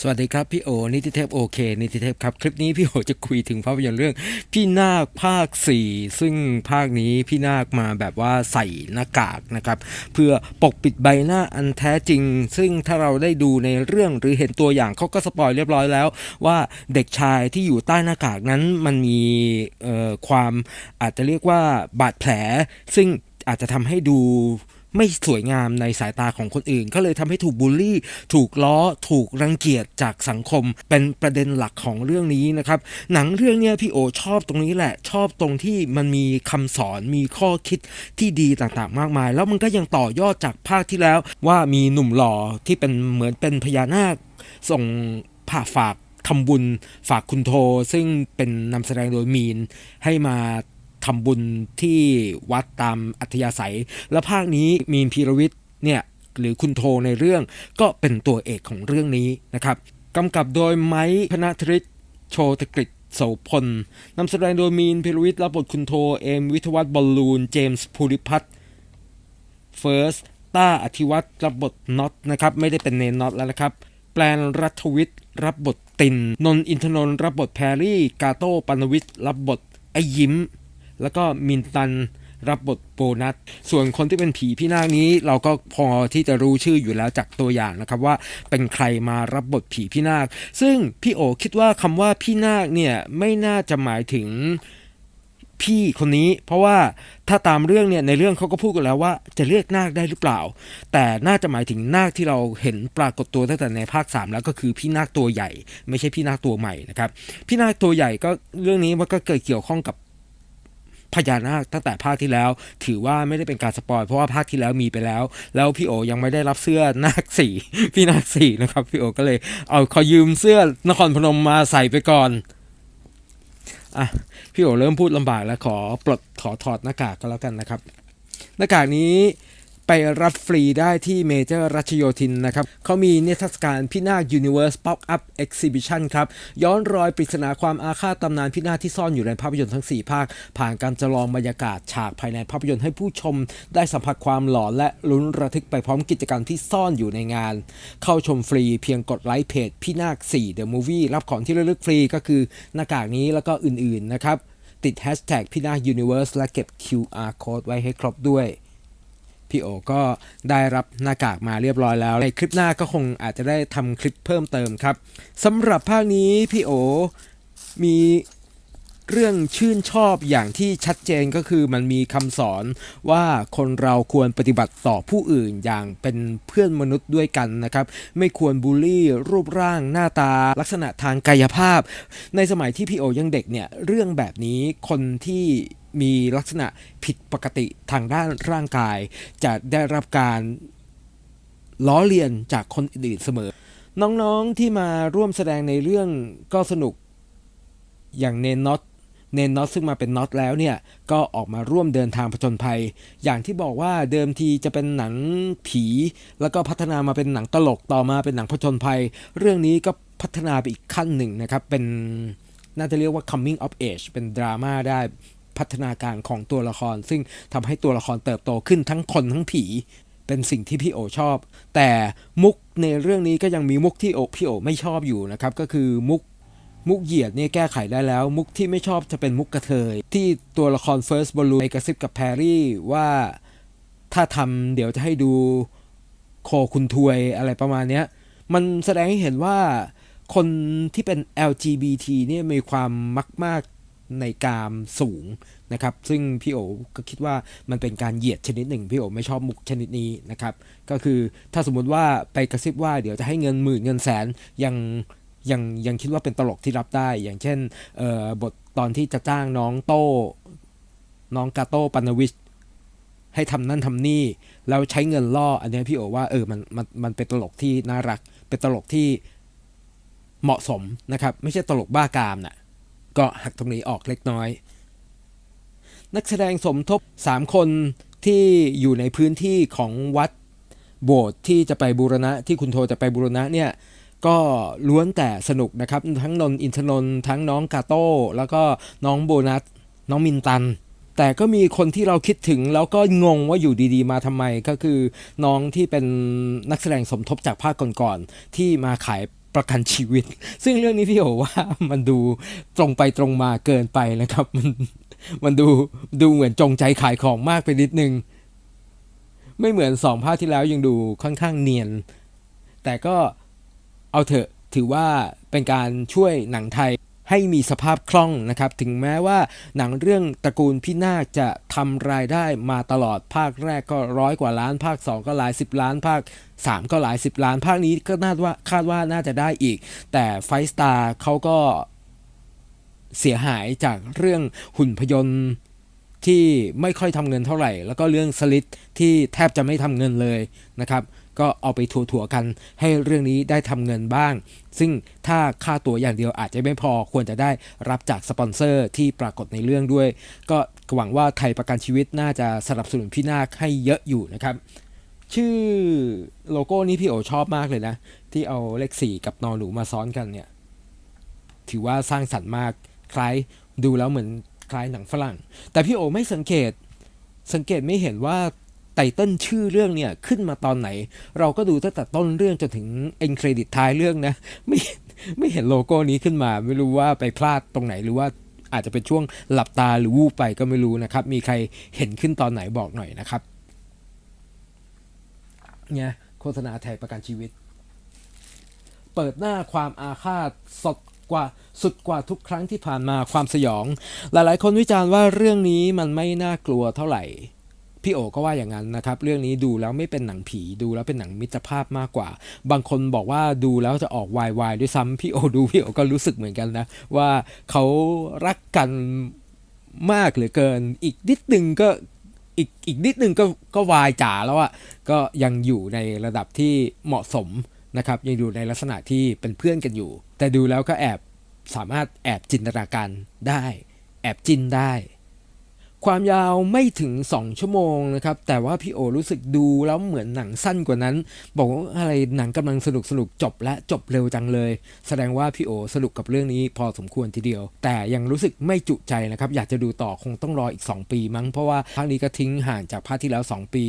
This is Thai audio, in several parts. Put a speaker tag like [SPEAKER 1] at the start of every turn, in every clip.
[SPEAKER 1] สวัสดีครับพี่โอ นิติเทพโอเค นิติเทพครับ คลิปนี้พี่โอจะคุยถึงภาพยนตร์เรื่อง พี่นาคภาค 4 ซึ่งภาคนี้พี่นาคมาแบบว่าใส่หน้ากากนะครับ เพื่อปกปิดใบหน้าอันแท้จริง ซึ่งถ้าเราได้ดูในเรื่องหรือเห็นตัวอย่างเขาก็สปอยเรียบร้อยแล้ว ว่าเด็กชายที่อยู่ใต้หน้ากากนั้นมันมีเอ่อความอาจจะเรียกว่าบาดแผล ซึ่งอาจจะทำให้ดู ไม่สวยงามในสายตาของคนอื่น ก็เลยทำให้ถูกบูลลี่ ถูกล้อถูกรังเกียจจากสังคม เป็นประเด็นหลักของเรื่องนี้นะครับ หนังเรื่องเนี้ยพี่โอชอบตรงนี้แหละ ชอบตรงที่มันมีคำสอนมีข้อคิดที่ดีต่างๆ มากมาย แล้วมันก็ยังต่อยอดจากภาคที่แล้ว ว่ามีหนุ่มหล่อที่เป็นเหมือนเป็นพญานาคส่งผ่าฝากทำบุญฝากคุณโท ซึ่งเป็นนำแสดงโดยมีนให้มา ทำบุญที่วัดตามอัธยาศัย แล้วภาคนี้มีนพีรวิทย์เนี่ยหรือคุณโทในเรื่องก็เป็นตัวเอกของเรื่องนี้นะครับกำกับโดยไม้พนธริศโชตกฤษโสพลนำแสดงโดยมีนพีรวิทย์รับบทคุณโท เอม วิทวัฒน์บอลลูน เจมส์ภูริพัฒน์เฟิร์สต้าอธิวัตรรับบทน็อตนะครับ ไม่ได้เป็นเนนน็อตแล้วนะครับ แปลนรัฐวิทย์รับบทติน นนท์อินทนนท์รับบทแพรรี่ กาโต้ปานวิทย์รับบทไอยิ้ม แล้วก็มินตันรับบทโบนัส ส่วนคนที่เป็นผีพี่นาคนี้ เราก็พอที่จะรู้ชื่ออยู่แล้วจากตัวอย่างนะครับว่าเป็นใครมารับบทผีพี่นาค ซึ่งพี่โอคิดว่าคำว่าพี่นาคเนี่ยไม่น่าจะหมายถึงพี่คนนี้ เพราะว่าถ้าตามเรื่องเนี่ยในเรื่องเขาก็พูดกันแล้วว่าจะเรียกนาคได้หรือเปล่า แต่น่าจะหมายถึงนาคที่เราเห็นปรากฏตัวตั้งแต่ในภาค 3 แล้วก็คือพี่นาคตัวใหญ่ ไม่ใช่พี่นาคตัวใหม่นะครับพี่นาคตัวใหญ่ก็เรื่องนี้มันก็เกิดเกี่ยวข้องกับ พญานาคตั้งแต่ภาคที่แล้ว ถือว่าไม่ได้เป็นการสปอยเพราะว่าภาคที่แล้วมีไปแล้ว แล้วพี่โอยังไม่ได้รับเสื้อนาคสี่พี่นาคสี่นะครับพี่โอก็เลยเอาขอยืมเสื้อนครพนมมาใส่ไปก่อนอะพี่โอเริ่มพูดลำบากแล้วขอปลดขอถอดหน้ากากก็แล้วกันนะครับ หน้ากากนี้ ไปรับฟรีได้ที่เมเจอร์รัชโยธินนะครับเขามีนิทรรศการพินาค Universe Pop Up Exhibition ครับ ย้อนรอยปริศนาความอาฆาตตำนานพินาคที่ซ่อนอยู่ในภาพยนตร์ทั้ง 4 ภาค ผ่านการจำลองบรรยากาศฉากภายในภาพยนตร์ให้ผู้ชม ได้สัมผัสความหลอนและลุ้นระทึกไปพร้อมกิจกรรมที่ซ่อนอยู่ในงาน เข้าชมฟรีเพียงกดไลค์เพจพี่นาค4 The Movie รับของที่ระลึกฟรีก็คือหน้ากากนี้แล้วก็อื่นๆนะครับติด hashtag พี่นาค Universe และเก็บ QR code ไว้ให้ครบด้วย พี่โอก็ได้รับหน้ากากมาเรียบร้อยแล้ว ในคลิปหน้าก็คงอาจจะได้ทำคลิปเพิ่มเติมครับสำหรับภาคนี้พี่โอมีเรื่องชื่นชอบอย่างที่ชัดเจนก็คือมันมีคำสอนว่าคนเราควรปฏิบัติต่อผู้อื่นอย่างเป็นเพื่อนมนุษย์ด้วยกันนะครับ ไม่ควรบูลลี่ รูปร่างหน้าตา ลักษณะทางกายภาพ ในสมัยที่พี่โอยังเด็กเนี่ย เรื่องแบบนี้คนที่ มีลักษณะผิดปกติทางด้านร่างกาย จะได้รับการล้อเลียนจากคนอื่นเสมอ น้องๆที่มาร่วมแสดงในเรื่องก็สนุกอย่างเนนน็อตเนนน็อตซึ่งมาเป็นน็อตแล้วเนี่ย ก็ออกมาร่วมเดินทางผจญภัย อย่างที่บอกว่าเดิมทีจะเป็นหนังผี แล้วก็พัฒนามาเป็นหนังตลกต่อมาเป็นหนังผจญภัย เรื่องนี้ก็พัฒนาไปอีกขั้นหนึ่งนะครับ เป็นน่าจะเรียกว่า coming of age เป็นดราม่าได้ พัฒนาการของตัวละคร ซึ่งทำให้ตัวละครเติบโตขึ้นทั้งคนทั้งผี เป็นสิ่งที่พี่โอชอบ แต่มุกในเรื่องนี้ก็ยังมีมุกที่โอพี่โอไม่ชอบอยู่นะครับ ก็คือมุกมุกเหยียดเนี่ยแก้ไขได้แล้ว มุกที่ไม่ชอบจะเป็นมุกกระเทย ที่ตัวละครเฟิร์สบอลลูนไปกระซิบกับแพรรี่ว่าถ้าทำเดี๋ยวจะให้ดูโคคุณทวยอะไรประมาณนี้มันแสดงให้เห็นว่าคนที่เป็น LGBT เนี่ยมีความมักมาก ในกามสูงนะครับ ซึ่งพี่โอก็คิดว่ามันเป็นการเหยียดชนิดหนึ่ง พี่โอไม่ชอบมุกชนิดนี้นะครับ ก็คือถ้าสมมุติว่าไปกระซิบว่าเดี๋ยวจะให้เงินหมื่นเงินแสนยังยังยังคิดว่าเป็นตลกที่รับได้ อย่างเช่นบทตอนที่จะจ้างน้องโต้น้องกาโต้ปานวิชให้ทำนั่นทำนี่ แล้วใช้เงินล่อ อันนี้พี่โอว่าเออมันมันมันเป็นตลกที่น่ารัก เป็นตลกที่เหมาะสมนะครับ ไม่ใช่ตลกบ้ากามน่ะ ก็หักตรงนี้ออกเล็กน้อย นักแสดงสมทบ 3 คนที่อยู่ในพื้นที่ของวัดโบสถ์ที่จะไปบูรณะที่คุณโทจะไปบูรณะเนี่ยก็ล้วนแต่สนุกนะครับ ทั้งนนอินทนนท์ทั้งน้องกาโต้ แล้วก็น้องโบนัส น้องมินตัน แต่ก็มีคนที่เราคิดถึงแล้วก็งงว่าอยู่ดีๆ มาทำไมก็คือน้องที่เป็นนักแสดงสมทบจากภาคก่อนๆที่มาขาย ประกันชีวิต ซึ่งเรื่องนี้พี่โอว่ามันดูตรงไปตรงมาเกินไปนะครับ มันมันดูดูเหมือนจงใจขายของมากไปนิดนึง ไม่เหมือนสองภาคที่แล้วยังดูค่อนข้างเนียน แต่ก็เอาเถอะถือว่าเป็นการช่วยหนังไทย ให้มีสภาพคล่องนะครับ ถึงแม้ว่าหนังเรื่องตระกูลพี่นาคจะทำรายได้มาตลอดภาคแรกก็ร้อยกว่าล้าน ภาค 2 ก็หลายสิบล้านภาค 3 ก็หลายสิบล้าน ภาคนี้ก็น่าว่าคาดว่าน่าจะได้อีก แต่ไฟสตาร์เขาก็เสียหายจากเรื่องหุ่นพยนต์ที่ไม่ค่อยทำเงินเท่าไหร่ แล้วก็เรื่องสลิดที่แทบจะไม่ทำเงินเลยนะครับ ก็เอาไปถัวๆกันให้เรื่องนี้ได้ทำเงินบ้าง ซึ่งถ้าค่าตัวอย่างเดียวอาจจะไม่พอควรจะได้รับจากสปอนเซอร์ที่ปรากฏในเรื่องด้วย ก็หวังว่าไทยประกันชีวิตน่าจะสนับสนุนพี่นาคให้เยอะอยู่นะครับชื่อโลโก้นี้พี่โอชอบมากเลยนะ ที่เอาเลขสี่กับนอหนูมาซ้อนกันเนี่ย ถือว่าสร้างสรรค์มากคล้ายดูแล้วเหมือนคล้ายหนังฝรั่ง แต่พี่โอไม่สังเกต สังเกตไม่เห็นว่า ไตเติ้ลชื่อเรื่องเนี่ยขึ้นมาตอนไหน เราก็ดูตั้งแต่ต้นเรื่องจนถึงเอ็นเครดิตท้ายเรื่องนะไม่ไม่เห็นโลโก้นี้ขึ้นมา ไม่รู้ว่าไปพลาดตรงไหนหรือว่าอาจจะเป็นช่วงหลับตาหรือวูบไปก็ไม่รู้นะครับ มีใครเห็นขึ้นตอนไหนบอกหน่อยนะครับเนี่ยโฆษณาไทยประกันชีวิต เปิดหน้าความอาฆาตสดกว่าสุดกว่าทุกครั้งที่ผ่านมาความสยอง หลายๆ คนวิจารณ์ว่าเรื่องนี้มันไม่น่ากลัวเท่าไหร่ พี่โอก็ว่าอย่างนั้นนะครับ เรื่องนี้ดูแล้วไม่เป็นหนังผีดูแล้วเป็นหนังมิตรภาพมากกว่า บางคนบอกว่าดูแล้วจะออกวายวายด้วยซ้ำพี่โอดูพี่โอก็รู้สึกเหมือนกันนะว่าเขารักกันมากเหลือเกิน อีกนิดนึงก็อีกอีกนิดนึงก็ก็วายจ๋าแล้วอะ่ะก็ยังอยู่ในระดับที่เหมาะสมนะครับ ยังอยู่ในลักษณะที่เป็นเพื่อนกันอยู่ แต่ดูแล้วก็แอบสามารถแอบจินตนาการได้ แอบจินได้ ความยาวไม่ถึง 2 ชั่วโมงนะครับแต่ว่าพี่โอรู้สึกดูแล้วเหมือนหนังสั้นกว่านั้น บอกว่าอะไรหนังกำลังสนุกสนุกจบและจบเร็วจังเลย แสดงว่าพี่โอสนุกกับเรื่องนี้พอสมควรทีเดียว แต่ยังรู้สึกไม่จุใจนะครับอยากจะดูต่อคงต้องรออีก 2 ปีมั้งเพราะว่าภาคนี้ก็ทิ้งห่างจากภาคที่แล้ว 2 ปี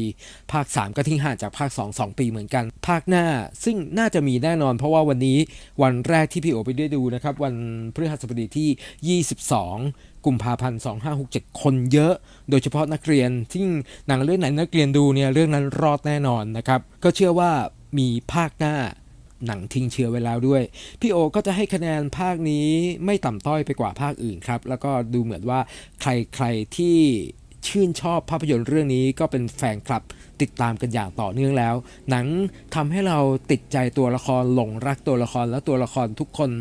[SPEAKER 1] ภาค 3 ก็ทิ้งห่างจากภาค 2 2 ปีเหมือนกัน ภาคหน้าซึ่งน่าจะมีแน่นอน เพราะว่าวันนี้วันแรกที่พี่โอไปได้ดูนะครับวันพฤหัสบดีที่ 22 กุมภาพันธ์ 2567 คนเยอะ โดยเฉพาะนักเรียนที่หนังเรื่องไหนนักเรียนดูเนี่ยเรื่องนั้นรอดแน่นอนนะครับ ก็เชื่อว่ามีภาคหน้าหนังทิ้งเชื้อไว้แล้วด้วย พี่โอก็จะให้คะแนนภาคนี้ไม่ต่ำต้อยไปกว่าภาคอื่นครับ แล้วก็ดูเหมือนว่าใครๆที่ชื่นชอบภาพยนตร์เรื่องนี้ก็เป็นแฟนคลับติดตามกันอย่างต่อเนื่องแล้ว หนังทำให้เราติดใจตัวละครหลงรักตัวละครและตัวละครทุกคน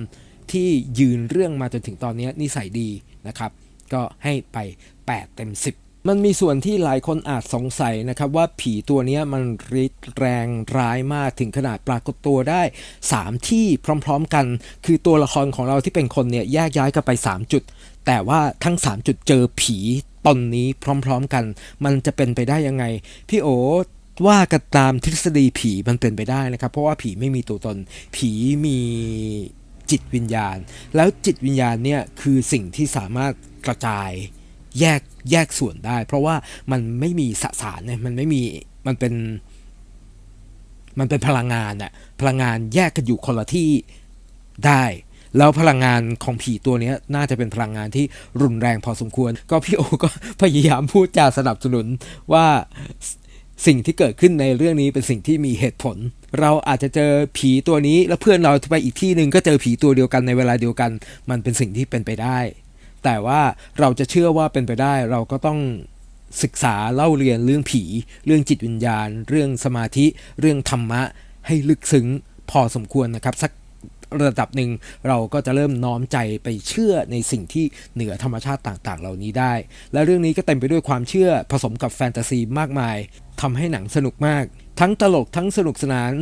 [SPEAKER 1] ที่ยืนเรื่องมาจนถึงตอนนี้นิสัยดีนะครับ ก็ให้ไป 8 เต็ม 10มันมีส่วนที่หลายคนอาจสงสัยนะครับว่าผีตัวนี้มันริดแรงร้ายมากถึงขนาดปรากฏตัวได้ 3 ที่พร้อมๆกัน คือตัวละครของเราที่เป็นคนเนี่ยแยกย้ายกันไป 3 จุด แต่ว่าทั้ง 3 จุดเจอผีตนนี้พร้อมๆกัน มันจะเป็นไปได้ยังไง พี่โอว่ากันตามทฤษฎีผีมันเป็นไปได้นะครับ เพราะว่าผีไม่มีตัวตน ผีมี จิตวิญญาณ แล้วจิตวิญญาณเนี่ยคือสิ่งที่สามารถกระจายแยกแยกส่วนได้ เพราะว่ามันไม่มีสสารเนี่ยมันไม่มีมันเป็น มันเป็นพลังงานอะพลังงานแยกกันอยู่คนละที่ได้ แล้วพลังงานของผีตัวนี้น่าจะเป็นพลังงานที่รุนแรงพอสมควร ก็พี่โอก็พยายามพูดจาสนับสนุนว่าสิ่งที่เกิดขึ้นในเรื่องนี้เป็นสิ่งที่มีเหตุผล เราอาจจะเจอผีตัวนี้ แล้วเพื่อนเราไปอีกที่หนึ่งก็เจอผีตัวเดียวกันในเวลาเดียวกัน มันเป็นสิ่งที่เป็นไปได้ แต่ว่าเราจะเชื่อว่าเป็นไปได้ เราก็ต้องศึกษาเล่าเรียนเรื่องผี เรื่องจิตวิญญาณ เรื่องสมาธิ เรื่องธรรมะ ให้ลึกซึ้งพอสมควรนะครับสักระดับหนึ่งเราก็จะเริ่มน้อมใจไปเชื่อในสิ่งที่เหนือธรรมชาติต่างๆ เหล่านี้ได้ และเรื่องนี้ก็เต็มไปด้วยความเชื่อผสมกับแฟนตาซีมากมายทำให้หนังสนุกมาก ทั้งตลกทั้งสนุกสนาน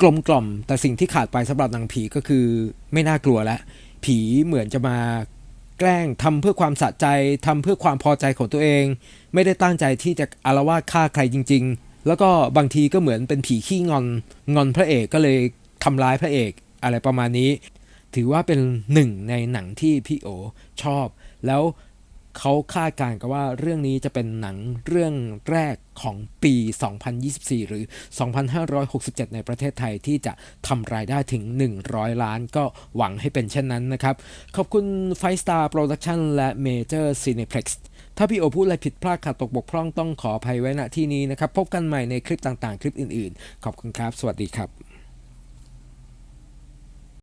[SPEAKER 1] กลมกล่อม แต่สิ่งที่ขาดไปสำหรับหนังผีก็คือไม่น่ากลัวแล้วผีเหมือนจะมาแกล้งทำเพื่อความสะใจทำเพื่อความพอใจของตัวเอง ไม่ได้ตั้งใจที่จะอารวาสฆ่าใครจริง ๆ แล้วก็บางทีก็เหมือนเป็นผีขี้งอน งอนพระเอกก็เลยทำร้ายพระเอกอะไรประมาณนี้ ถือว่าเป็นหนึ่งในหนังที่พี่โอชอบ แล้ว เขาคาดการณ์กันว่าเรื่องนี้จะเป็นหนังเรื่องแรกของปี 2024 หรือ 2567 ในประเทศไทยที่จะทำรายได้ถึง 100 ล้านก็หวังให้เป็นเช่นนั้นนะครับ ขอบคุณ Five Star Production และ Major Cineplex ถ้าพี่โอพูดอะไรผิดพลาดขาดตกบกพร่องต้องขออภัยไว้ณที่นี้นะครับ พบกันใหม่ในคลิปต่างๆ คลิปอื่นๆ ขอบคุณครับ สวัสดีครับ